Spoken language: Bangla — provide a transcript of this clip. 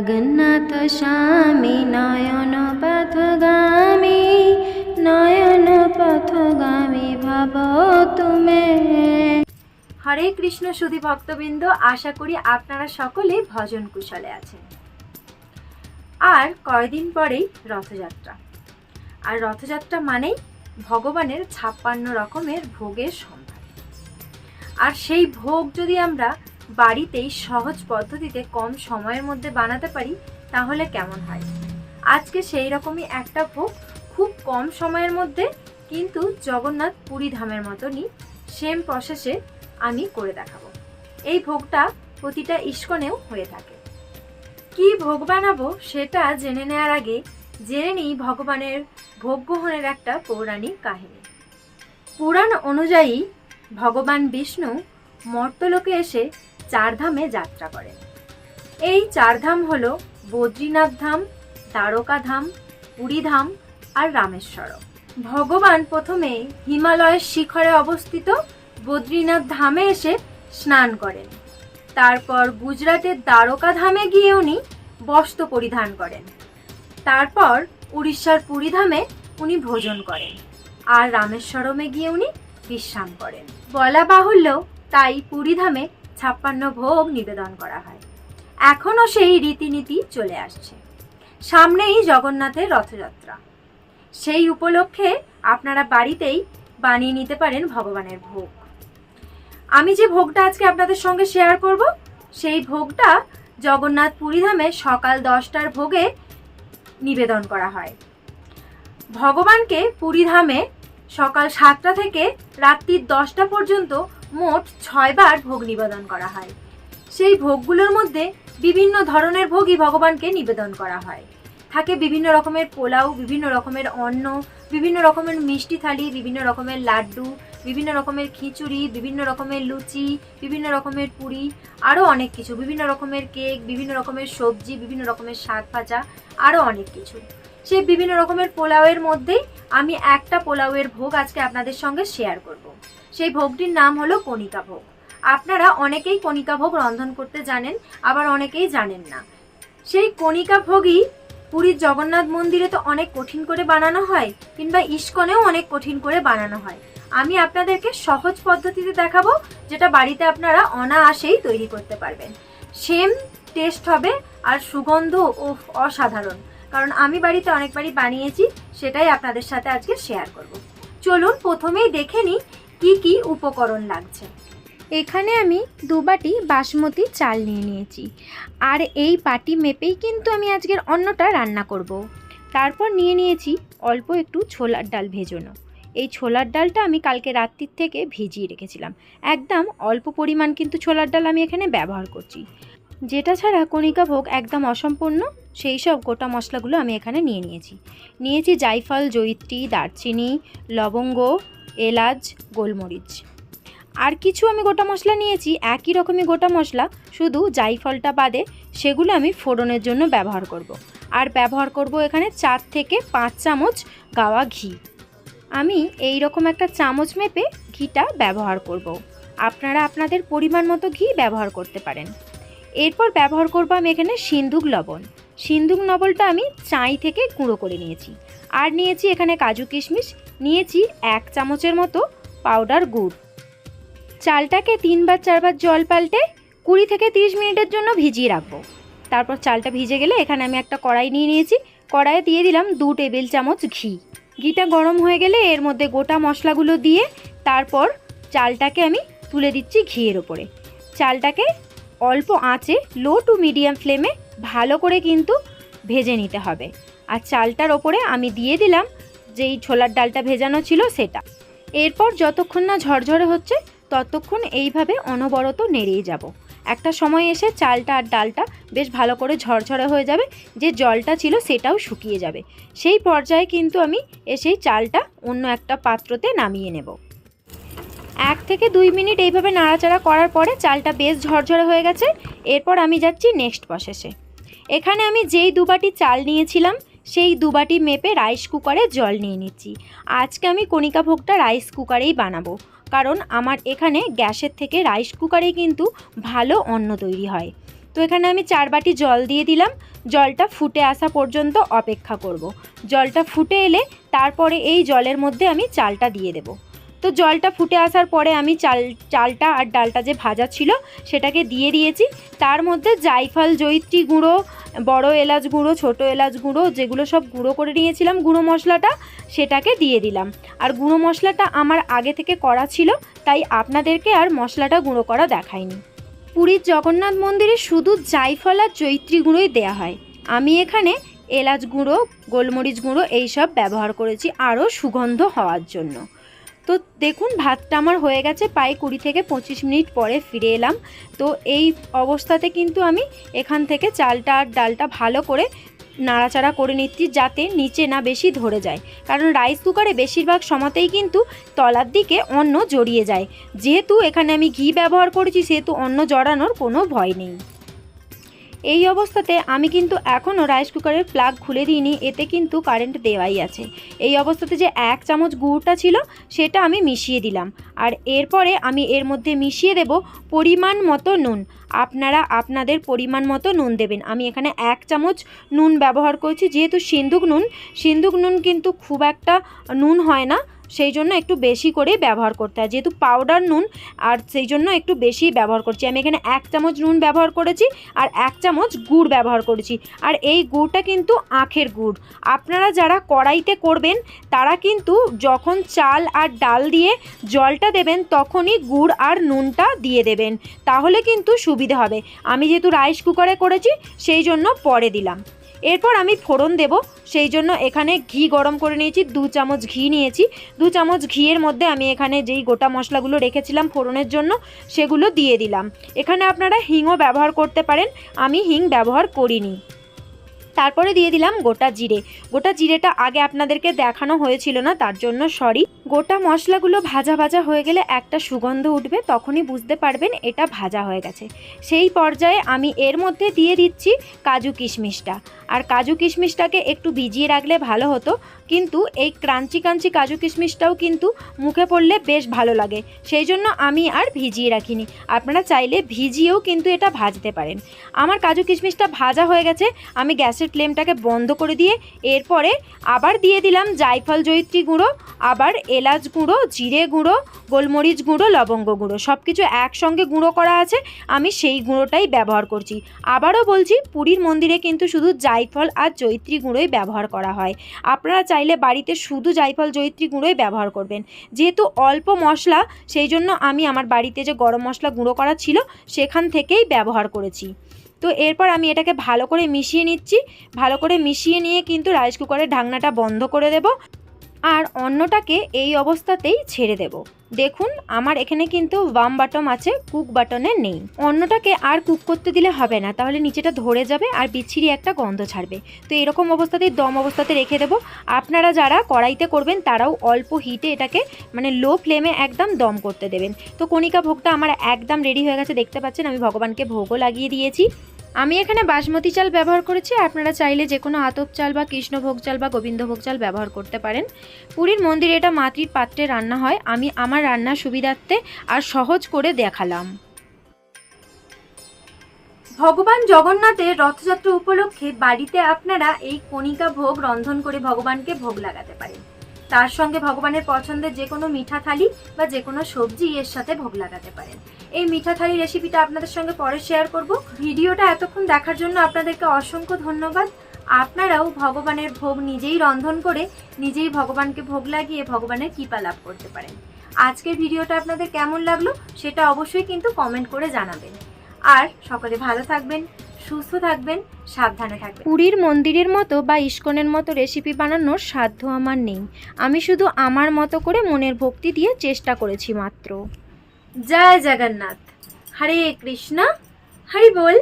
জগন্নাথ স্বামী, নয়ন পথগামী নয়ন পথগামী ভাব তুমে। হরে কৃষ্ণ, সুধী ভক্তবৃন্দ, আশা করি আপনারা সকলে ভজন কুশলে আছেন। আর কয়দিন পরেই রথযাত্রা। আর রথযাত্রা মানেই ভগবানের ছাপ্পান্ন রকমের ভোগের সম্ভার আর সেই ভোগ যদি আমরা বাড়িতেই সহজ পদ্ধতিতে কম সময়ের মধ্যে বানাতে পারি, তাহলে কেমন হয়? আজকে সেই রকমই একটা ভোগ, খুব কম সময়ের মধ্যে, কিন্তু জগন্নাথ পুরী ধামের মতনই সেম প্রসেসে আমি করে দেখাবো। এই ভোগটা প্রতিটা ইস্কনেও হয়ে থাকে। কি ভোগ বানাবো সেটা জেনে নেওয়ার আগে জেনে নিই ভগবানের ভোগ গ্রহণের একটা পৌরাণিক কাহিনী। পুরাণ অনুযায়ী ভগবান বিষ্ণু মর্তলোকে এসে চারধামে যাত্রা করেন। এই চারধাম হল বদ্রীনাথ ধাম, দ্বারকা ধাম, পুরী ধাম আর রামেশ্বর ভগবান প্রথমে হিমালয়ের শিখরে অবস্থিত বদ্রীনাথ ধামে এসে স্নান করেন। তারপর গুজরাটের দ্বারকা ধামে গিয়ে উনি বস্ত্র পরিধান করেন। তারপর উড়িষ্যার পুরীধামে উনি ভোজন করেন আর রামেশ্বরমে গিয়ে উনি বিশ্রাম করেন। বলা বাহুল্য তাই পুরীধামে ছাপ্পান্ন ভোগ নিবেদন করা হয়। এখনও সেই রীতিনীতি চলে আসছে। সামনেই জগন্নাথের রথযাত্রা। সেই উপলক্ষে আপনারা বাড়িতেই বানিয়ে নিতে পারেন ভগবানের ভোগ। আমি যে ভোগটা আজকে আপনাদের সঙ্গে শেয়ার করব, সেই ভোগটা জগন্নাথ পুরীধামে সকাল দশটার ভোগে নিবেদন করা হয়। ভগবানকে পুরীধামে সকাল সাতটা থেকে রাত্রির দশটা পর্যন্ত মোট ছয়বার ভোগ নিবেদন করা হয় সেই ভোগগুলোর মধ্যে বিভিন্ন ধরনের ভোগই ভগবানকে নিবেদন করা হয় থাকে বিভিন্ন রকমের পোলাও বিভিন্ন রকমের অন্ন বিভিন্ন রকমের মিষ্টি থালি বিভিন্ন রকমের লাড্ডু বিভিন্ন রকমের খিচুড়ি বিভিন্ন রকমের লুচি বিভিন্ন রকমের পুরি আরও অনেক কিছু বিভিন্ন রকমের কেক বিভিন্ন রকমের সবজি বিভিন্ন রকমের শাক ভাজা আরও অনেক কিছু সেই বিভিন্ন রকমের পোলাওয়ের মধ্যেই আমি একটা পোলাওয়ের ভোগ আজকে আপনাদের সঙ্গে শেয়ার করব। সেই ভোগটির নাম হলো কণিকা ভোগ। আপনারা অনেকেই কণিকা ভোগ রন্ধন করতে জানেন, আবার অনেকেই জানেন না। সেই কণিকা ভোগই পুরীর জগন্নাথ মন্দিরে তো অনেক কঠিন করে বানানো হয়, কিংবা ইস্কনেও অনেক কঠিন করে বানানো হয়। আমি আপনাদেরকে সহজ পদ্ধতিতে দেখাবো, যেটা বাড়িতে আপনারা অনায়াসেই তৈরি করতে পারবেন। সেম টেস্ট হবে, আর সুগন্ধ ও অসাধারণ। কারণ আমি বাড়িতে অনেকবারই বানিয়েছি, সেটাই আপনাদের সাথে আজকে শেয়ার করব। চলুন, প্রথমেই দেখে নিই কি কি উপকরণ লাগছে? এখানে আমি দু বাটি বাসমতি চাল নিয়ে নিয়েছি। আর এই বাটি মেপেই কিন্তু আমি আজকের অন্নটা রান্না করব। তারপর নিয়ে নিয়েছি অল্প একটু ছোলার ডাল ভেজানো। এই ছোলার ডালটা আমি কালকে রাত্রির থেকে ভিজিয়ে রেখেছিলাম। একদম অল্প পরিমাণ কিন্তু ছোলার ডাল আমি এখানে ব্যবহার করছি। যেটা ছাড়া কণিকা ভোগ একদম অসম্পূর্ণ, সেই সব গোটা মশলাগুলো আমি এখানে নিয়ে নিয়েছি নিয়েছি জাইফল জয়িত্রী, দারচিনি, লবঙ্গ, এলাচ, গোলমরিচ আর কিছু আমি গোটা মশলা নিয়েছি, একই রকমই গোটা মশলা, শুধু জাইফলটা বাদে সেগুলো আমি ফোড়নের জন্য ব্যবহার করব। আর ব্যবহার করব এখানে চার থেকে পাঁচ চামচ গাওয়া ঘি আমি এই রকম একটা চামচ মেপে ঘিটা ব্যবহার করব। আপনারা আপনাদের পরিমাণ মতো ঘি ব্যবহার করতে পারেন এরপর ব্যবহার করব আমি এখানে সিন্ধুক লবণ। সিন্ধুক লবণটা আমি চাই থেকে গুঁড়ো করে নিয়েছি। আর নিয়েছি এখানে কাজু কিশমিশ, নিয়েছি এক চামচের মতো পাউডার গুড়। চালটাকে তিনবার চারবার জল পাল্টে কুড়ি থেকে তিরিশ মিনিটের জন্য ভিজিয়ে রাখব। তারপর চালটা ভিজে গেলে এখানে আমি একটা কড়াই নিয়ে নিয়েছি। কড়াইয়ে দিয়ে দিলাম দু টেবিল চামচ ঘি। ঘিটা গরম হয়ে গেলে এর মধ্যে গোটা মশলাগুলো দিয়ে তারপর চালটাকে আমি তুলে দিচ্ছি ঘিয়ের ওপরে। চালটাকে অল্প আঁচে লো টু মিডিয়াম ফ্লেমে ভালো করে কিন্তু ভেজে নিতে হবে। আর চালটার ওপরে আমি দিয়ে দিলাম যেই ছোলার ডালটা ভেজানো ছিল সেটা। এরপর যতক্ষণ না ঝরঝরে হচ্ছে, ততক্ষণ এইভাবে অনবরত নেড়েই যাব। একটা সময় এসে চালটা আর ডালটা বেশ ভালো করে ঝরঝরে হয়ে যাবে, যে জলটা ছিল সেটাও শুকিয়ে যাবে। সেই পর্যায়ে কিন্তু আমি এসেই চালটা অন্য একটা পাত্রতে নামিয়ে নেব। এক থেকে দুই মিনিট এইভাবে নাড়াচাড়া করার পরে চালটা বেশ ঝরঝরে হয়ে গেছে। এরপর আমি যাচ্ছি নেক্সট প্রসেসে এখানে আমি যেই দুবাটি চাল নিয়েছিলাম, সেই দুবাটি মেপে রাইস কুকারে জল নিয়ে নিচ্ছি। আজকে আমি কণিকা ভোগটা রাইস কুকারেই বানাবো, কারণ আমার এখানে গ্যাসের থেকে রাইস কুকারেই কিন্তু ভালো অন্ন তৈরি হয়। তো এখানে আমি চার বাটি জল দিয়ে দিলাম, জলটা ফুটে আসা পর্যন্ত অপেক্ষা করব। জলটা ফুটে এলে তারপরে এই জলের মধ্যে আমি চালটা দিয়ে দেব। তো জলটা ফুটে আসার পরে আমি চাল, চালটা আর ডালটা যে ভাজা ছিল সেটাকে দিয়ে দিয়েছি। তার মধ্যে জাইফল জৈত্রী গুঁড়ো, বড় এলাচ গুঁড়ো, ছোট এলাচ গুঁড়ো, যেগুলো সব গুঁড়ো করে নিয়েছিলাম, গুঁড়ো মশলাটা সেটাকে দিয়ে দিলাম। আর গুঁড়ো মশলাটা আমার আগে থেকে করা ছিল, তাই আপনাদেরকে আর মশলাটা গুঁড়ো করা দেখায়নি পুরীর জগন্নাথ মন্দিরে শুধু জাইফল আর জৈত্রী গুঁড়োই দেওয়া হয়। আমি এখানে এলাচ গুঁড়ো, গোলমরিচ গুঁড়ো, এইসব ব্যবহার করেছি আরও সুগন্ধ হওয়ার জন্য। তো দেখুন, ভাতটা আমার হয়ে গেছে প্রায় কুড়ি থেকে পঁচিশ মিনিট পরে ফিরে এলাম। তো এই অবস্থাতে কিন্তু আমি এখান থেকে চালটা আর ডালটা ভালো করে নাড়াচাড়া করে নিচ্ছি যাতে নিচে না বেশি ধরে যায়। কারণ রাইস কুকারে বেশিরভাগ সময়তেই কিন্তু তলার দিকে অন্ন জড়িয়ে যায়। যেহেতু এখানে আমি ঘি ব্যবহার করেছি, সেহেতু অন্ন জড়ানোর কোনো ভয় নেই। এই অবস্থাতে আমি কিন্তু এখনও রাইস কুকারের প্লাগ খুলে দিইনি, এতে কিন্তু কারেন্ট দেওয়াই আছে। এই অবস্থাতে যে এক চামচ গুড়টা ছিল, সেটা আমি মিশিয়ে দিলাম। আর এরপরে আমি এর মধ্যে মিশিয়ে দেব পরিমাণ মতো নুন। আপনারা আপনাদের পরিমাণ মতো নুন দেবেন। আমি এখানে এক চামচ নুন ব্যবহার করছি, যেহেতু সিন্দুক নুন সিন্দুক নুন কিন্তু খুব একটা নুন হয় না। সেই জন্য একটু বেশি করে ব্যবহার করতে হয়। যেহেতু পাউডার নুন, আর সেই জন্য একটু বেশি ব্যবহার করছি। আমি এখানে এক চামচ নুন ব্যবহার করেছি, আর এক চামচ গুড় ব্যবহার করেছি। আর এই গুড়টা কিন্তু আখের গুড়। আপনারা যারা কড়াইতে করবেন, তারা কিন্তু যখন চাল আর ডাল দিয়ে জলটা দেবেন, তখনই গুড় আর নুনটা দিয়ে দেবেন। তাহলে কিন্তু সুবিধে হবে। আমি যেহেতু রাইস কুকারে করেছি, সেই জন্য পরে দিলাম। এরপর আমি ফোড়ন দেব, সেই জন্য এখানে ঘি গরম করে নিয়েছি, দু চামচ ঘি নিয়েছি। দু চামচ ঘিয়ের মধ্যে আমি এখানে যেই গোটা মশলাগুলো রেখেছিলাম ফোড়নের জন্য, সেগুলো দিয়ে দিলাম। এখানে আপনারা হিংও ব্যবহার করতে পারেন, আমি হিং ব্যবহার করিনি। তারপরে দিয়ে দিলাম গোটা জিরে। গোটা জিরেটা আগে আপনাদেরকে দেখানো হয়েছিল না, তার জন্য সরি। গোটা মশলাগুলো ভাজা ভাজা হয়ে গেলে একটা সুগন্ধ উঠবে, তখনই বুঝতে পারবেন এটা ভাজা হয়ে গেছে। সেই পর্যায়ে আমি এর মধ্যে দিয়ে দিচ্ছি কাজু কিশমিশটা। আর কাজু কিশমিশটাকে একটু ভিজিয়ে রাখলে ভালো হতো, কিন্তু এই ক্রাঞ্চি ক্রাঞ্চি কাজু কিশমিশটাও কিন্তু মুখে পড়লে বেশ ভালো লাগে। সেই জন্য আমি আর ভিজিয়ে রাখিনি। আপনারা চাইলে ভিজিয়েও কিন্তু এটা ভাজতে পারেন। আমার কাজু কিশমিশটা ভাজা হয়ে গেছে। আমি গ্যাসের ফ্লেমটাকে বন্ধ করে দিয়ে এরপরে আবার দিয়ে দিলাম জায়ফল জয়িত্রী গুঁড়ো, আবার এলাচ গুঁড়ো, জিরে গুঁড়ো, গোলমরিচ গুঁড়ো, লবঙ্গ গুঁড়ো। সব কিছু একসঙ্গে গুঁড়ো করা আছে। আমি সেই গুঁড়োটাই ব্যবহার করছি। আবারও বলছি, পুরীর মন্দিরে কিন্তু শুধু জায়ফল আর জৈত্রী গুঁড়োই ব্যবহার করা হয়। আপনারা চাইলে বাড়িতে শুধু জায়ফল জৈত্রী গুঁড়োই ব্যবহার করবেন। যেহেতু অল্প মশলা, সেই জন্য আমি আমার বাড়িতে যে গরম মশলা গুঁড়ো করা ছিল, সেখান থেকেই ব্যবহার করেছি। তো এরপর আমি এটাকে ভালো করে মিশিয়ে নিচ্ছি। ভালো করে মিশিয়ে নিয়ে কিন্তু রাইস কুকারের ঢাকনাটা বন্ধ করে দেব। আর অন্যটাকে এই অবস্থাতেই ছেড়ে দেব। দেখুন, আমার এখানে কিন্তু বাম বাটন আছে, কুক বাটনে নেই। অন্যটাকে আর কুক করতে দিলে হবে না, তাহলে নিচেটা ধরে যাবে আর বিচ্ছিরি একটা গন্ধ ছাড়বে। তো এরকম অবস্থাতেই দম অবস্থাতে রেখে দেবো। আপনারা যারা কড়াইতে করবেন, তারাও অল্প হিটে এটাকে মানে লো ফ্লেমে একদম দম করতে দেবেন। তো কণিকা ভোগটা আমার একদম রেডি হয়ে গেছে, দেখতে পাচ্ছেন, আমি ভগবানকে ভোগও লাগিয়ে দিয়েছি। আমি এখানে বাসমতি চাল ব্যবহার করেছি, আপনারা চাইলে যে কোনো আতপ চাল বা কৃষ্ণভোগ চাল বা গোবিন্দভোগ চাল ব্যবহার করতে পারেন। পুরীর মন্দিরে এটা মাটির পাত্রে রান্না হয়, আমি আমার রান্নার সুবিধার্থে আর সহজ করে দেখালাম। ভগবান জগন্নাথের রথযাত্রা উপলক্ষে বাড়িতে আপনারা এই কণিকা ভোগ রন্ধন করে ভগবানকে ভোগ লাগাতে পারেন। তার সঙ্গে ভগবানের পছন্দের যে কোনো মিঠা থালি বা যে কোনো সবজি এর সাথে ভোগ লাগাতে পারেন। এই মিঠা থালি রেসিপিটা আপনাদের সঙ্গে পরে শেয়ার করব। ভিডিওটা এতক্ষণ দেখার জন্য আপনাদেরকে অসংখ্য ধন্যবাদ। আপনারাও ভগবানের ভোগ নিজেই রন্ধন করে নিজেই ভগবানকে ভোগ লাগিয়ে ভগবানের কৃপা লাভ করতে পারেন। আজকের ভিডিওটা আপনাদের কেমন লাগল সেটা অবশ্যই কিন্তু কমেন্ট করে জানাবেন। আর সকলে ভালো থাকবেন। সুস্থ থাকবেন সাবধানে থাকবেন। পুরীর মন্দিরের মতো বা ইস্কনের মতো রেসিপি বানানোর সাধ্য আমার নেই। আমি শুধু আমার মতো করে মনের ভক্তি দিয়ে চেষ্টা করেছি মাত্র। জয় জগন্নাথ। হরে কৃষ্ণ। হরি বল।